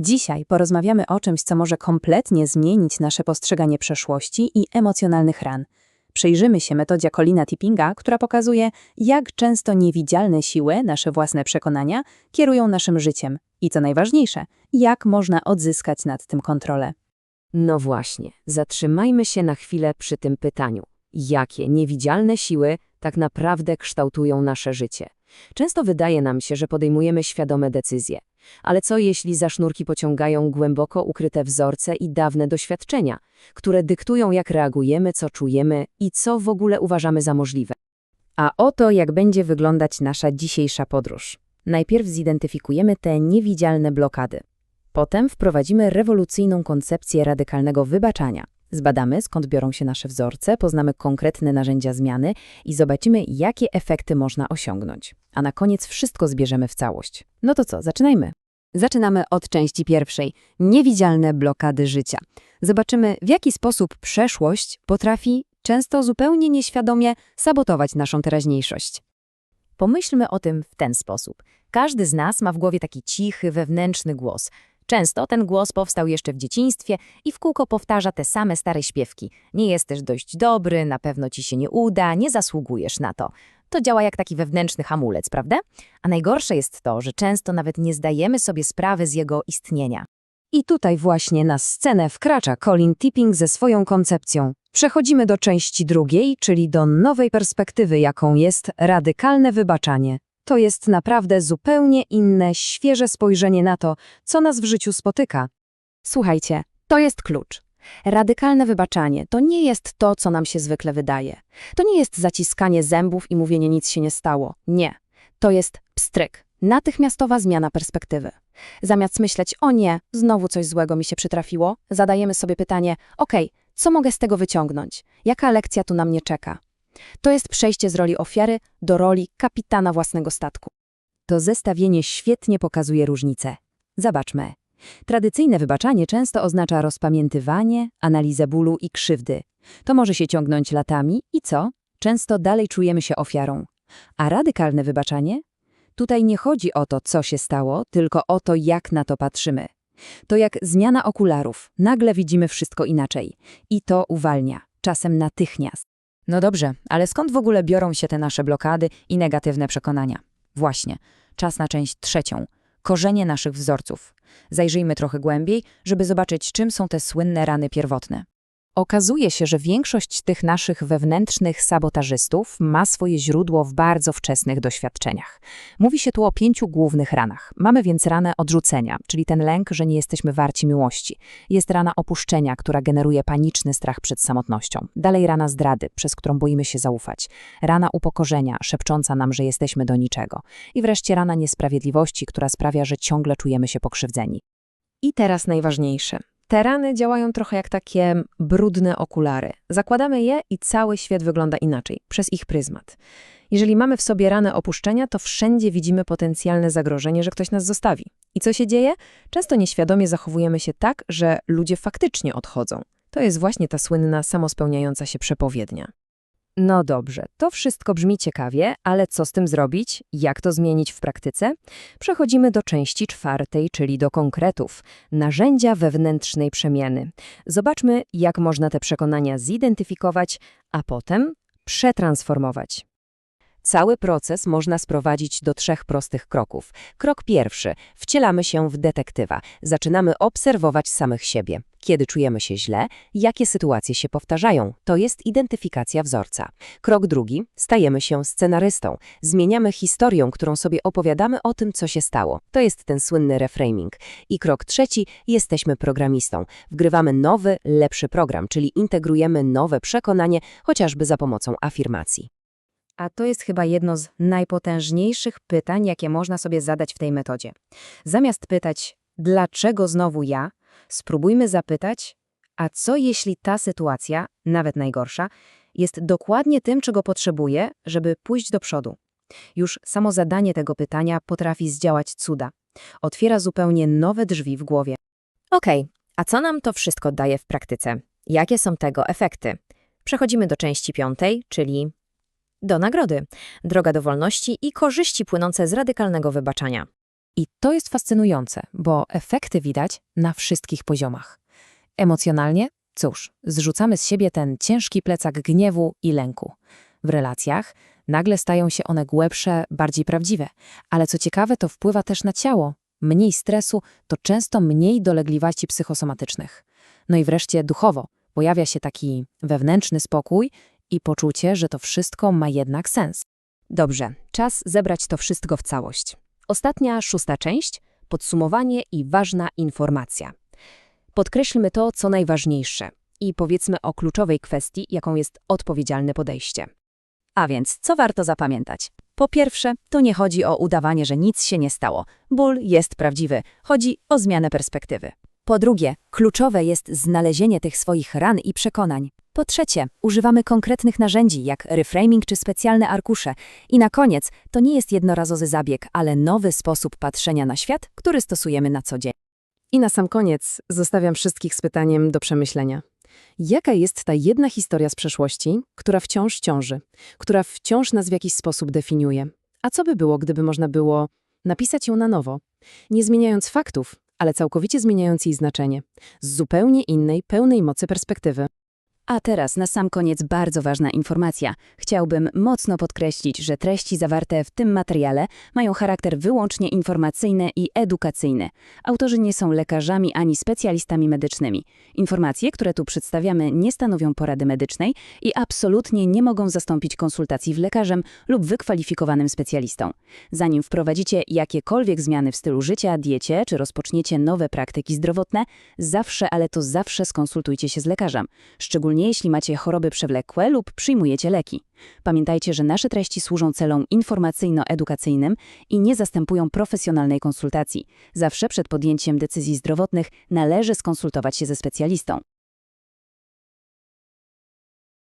Dzisiaj porozmawiamy o czymś, co może kompletnie zmienić nasze postrzeganie przeszłości i emocjonalnych ran. Przyjrzymy się metodzie Colina Tippinga, która pokazuje, jak często niewidzialne siły, nasze własne przekonania, kierują naszym życiem i co najważniejsze, jak można odzyskać nad tym kontrolę. No właśnie, zatrzymajmy się na chwilę przy tym pytaniu. Jakie niewidzialne siły tak naprawdę kształtują nasze życie? Często wydaje nam się, że podejmujemy świadome decyzje. Ale co jeśli za sznurki pociągają głęboko ukryte wzorce i dawne doświadczenia, które dyktują jak reagujemy, co czujemy i co w ogóle uważamy za możliwe? A oto jak będzie wyglądać nasza dzisiejsza podróż. Najpierw zidentyfikujemy te niewidzialne blokady. Potem wprowadzimy rewolucyjną koncepcję radykalnego wybaczania. Zbadamy, skąd biorą się nasze wzorce, poznamy konkretne narzędzia zmiany i zobaczymy, jakie efekty można osiągnąć. A na koniec wszystko zbierzemy w całość. No to co, zaczynajmy. Zaczynamy od części pierwszej. Niewidzialne blokady życia. Zobaczymy, w jaki sposób przeszłość potrafi, często zupełnie nieświadomie, sabotować naszą teraźniejszość. Pomyślmy o tym w ten sposób. Każdy z nas ma w głowie taki cichy, wewnętrzny głos. Często ten głos powstał jeszcze w dzieciństwie i w kółko powtarza te same stare śpiewki. Nie jesteś dość dobry, na pewno ci się nie uda, nie zasługujesz na to. To działa jak taki wewnętrzny hamulec, prawda? A najgorsze jest to, że często nawet nie zdajemy sobie sprawy z jego istnienia. I tutaj właśnie na scenę wkracza Colin Tipping ze swoją koncepcją. Przechodzimy do części drugiej, czyli do nowej perspektywy, jaką jest radykalne wybaczanie. To jest naprawdę zupełnie inne, świeże spojrzenie na to, co nas w życiu spotyka. Słuchajcie, to jest klucz. Radykalne wybaczanie to nie jest to, co nam się zwykle wydaje. To nie jest zaciskanie zębów i mówienie nic się nie stało. Nie. To jest pstryk. Natychmiastowa zmiana perspektywy. Zamiast myśleć, o nie, znowu coś złego mi się przytrafiło, zadajemy sobie pytanie, okej, co mogę z tego wyciągnąć? Jaka lekcja tu na mnie czeka? To jest przejście z roli ofiary do roli kapitana własnego statku. To zestawienie świetnie pokazuje różnicę. Zobaczmy. Tradycyjne wybaczanie często oznacza rozpamiętywanie, analizę bólu i krzywdy. To może się ciągnąć latami i co? Często dalej czujemy się ofiarą. A radykalne wybaczanie? Tutaj nie chodzi o to, co się stało, tylko o to, jak na to patrzymy. To jak zmiana okularów. Nagle widzimy wszystko inaczej. I to uwalnia, czasem natychmiast. No dobrze, ale skąd w ogóle biorą się te nasze blokady i negatywne przekonania? Właśnie, czas na część trzecią. Korzenie naszych wzorców. Zajrzyjmy trochę głębiej, żeby zobaczyć, czym są te słynne rany pierwotne. Okazuje się, że większość tych naszych wewnętrznych sabotażystów ma swoje źródło w bardzo wczesnych doświadczeniach. Mówi się tu o pięciu głównych ranach. Mamy więc ranę odrzucenia, czyli ten lęk, że nie jesteśmy warci miłości. Jest rana opuszczenia, która generuje paniczny strach przed samotnością. Dalej rana zdrady, przez którą boimy się zaufać. Rana upokorzenia, szepcząca nam, że jesteśmy do niczego. I wreszcie rana niesprawiedliwości, która sprawia, że ciągle czujemy się pokrzywdzeni. I teraz najważniejsze. Te rany działają trochę jak takie brudne okulary. Zakładamy je i cały świat wygląda inaczej, przez ich pryzmat. Jeżeli mamy w sobie ranę opuszczenia, to wszędzie widzimy potencjalne zagrożenie, że ktoś nas zostawi. I co się dzieje? Często nieświadomie zachowujemy się tak, że ludzie faktycznie odchodzą. To jest właśnie ta słynna samospełniająca się przepowiednia. No dobrze, to wszystko brzmi ciekawie, ale co z tym zrobić? Jak to zmienić w praktyce? Przechodzimy do części czwartej, czyli do konkretów. Narzędzia wewnętrznej przemiany. Zobaczmy, jak można te przekonania zidentyfikować, a potem przetransformować. Cały proces można sprowadzić do trzech prostych kroków. Krok pierwszy. Wcielamy się w detektywa. Zaczynamy obserwować samych siebie. Kiedy czujemy się źle, jakie sytuacje się powtarzają, to jest identyfikacja wzorca. Krok drugi. Stajemy się scenarystą. Zmieniamy historię, którą sobie opowiadamy o tym, co się stało. To jest ten słynny reframing. I krok trzeci. Jesteśmy programistą. Wgrywamy nowy, lepszy program, czyli integrujemy nowe przekonanie, chociażby za pomocą afirmacji. A to jest chyba jedno z najpotężniejszych pytań, jakie można sobie zadać w tej metodzie. Zamiast pytać, dlaczego znowu ja, spróbujmy zapytać, a co jeśli ta sytuacja, nawet najgorsza, jest dokładnie tym, czego potrzebuję, żeby pójść do przodu. Już samo zadanie tego pytania potrafi zdziałać cuda. Otwiera zupełnie nowe drzwi w głowie. Okej, a co nam to wszystko daje w praktyce? Jakie są tego efekty? Przechodzimy do części piątej, czyli do nagrody, droga do wolności i korzyści płynące z radykalnego wybaczania. I to jest fascynujące, bo efekty widać na wszystkich poziomach. Emocjonalnie, cóż, zrzucamy z siebie ten ciężki plecak gniewu i lęku. W relacjach nagle stają się one głębsze, bardziej prawdziwe, ale co ciekawe, to wpływa też na ciało. Mniej stresu to często mniej dolegliwości psychosomatycznych. No i wreszcie duchowo pojawia się taki wewnętrzny spokój i poczucie, że to wszystko ma jednak sens. Dobrze, czas zebrać to wszystko w całość. Ostatnia, szósta część podsumowanie i ważna informacja. Podkreślmy to, co najważniejsze i powiedzmy o kluczowej kwestii, jaką jest odpowiedzialne podejście. A więc, co warto zapamiętać? Po pierwsze, tu nie chodzi o udawanie, że nic się nie stało. Ból jest prawdziwy. Chodzi o zmianę perspektywy. Po drugie, kluczowe jest znalezienie tych swoich ran i przekonań. Po trzecie, używamy konkretnych narzędzi, jak reframing czy specjalne arkusze. I na koniec, to nie jest jednorazowy zabieg, ale nowy sposób patrzenia na świat, który stosujemy na co dzień. I na sam koniec zostawiam wszystkich z pytaniem do przemyślenia. Jaka jest ta jedna historia z przeszłości, która wciąż ciąży, która wciąż nas w jakiś sposób definiuje? A co by było, gdyby można było napisać ją na nowo, nie zmieniając faktów, ale całkowicie zmieniając jej znaczenie, z zupełnie innej, pełnej mocy perspektywy? A teraz na sam koniec bardzo ważna informacja. Chciałbym mocno podkreślić, że treści zawarte w tym materiale mają charakter wyłącznie informacyjny i edukacyjny. Autorzy nie są lekarzami ani specjalistami medycznymi. Informacje, które tu przedstawiamy, nie stanowią porady medycznej i absolutnie nie mogą zastąpić konsultacji w lekarzem lub wykwalifikowanym specjalistą. Zanim wprowadzicie jakiekolwiek zmiany w stylu życia, diecie czy rozpoczniecie nowe praktyki zdrowotne, zawsze, ale to zawsze skonsultujcie się z lekarzem. Szczególnie jeśli macie choroby przewlekłe lub przyjmujecie leki. Pamiętajcie, że nasze treści służą celom informacyjno-edukacyjnym i nie zastępują profesjonalnej konsultacji. Zawsze przed podjęciem decyzji zdrowotnych należy skonsultować się ze specjalistą.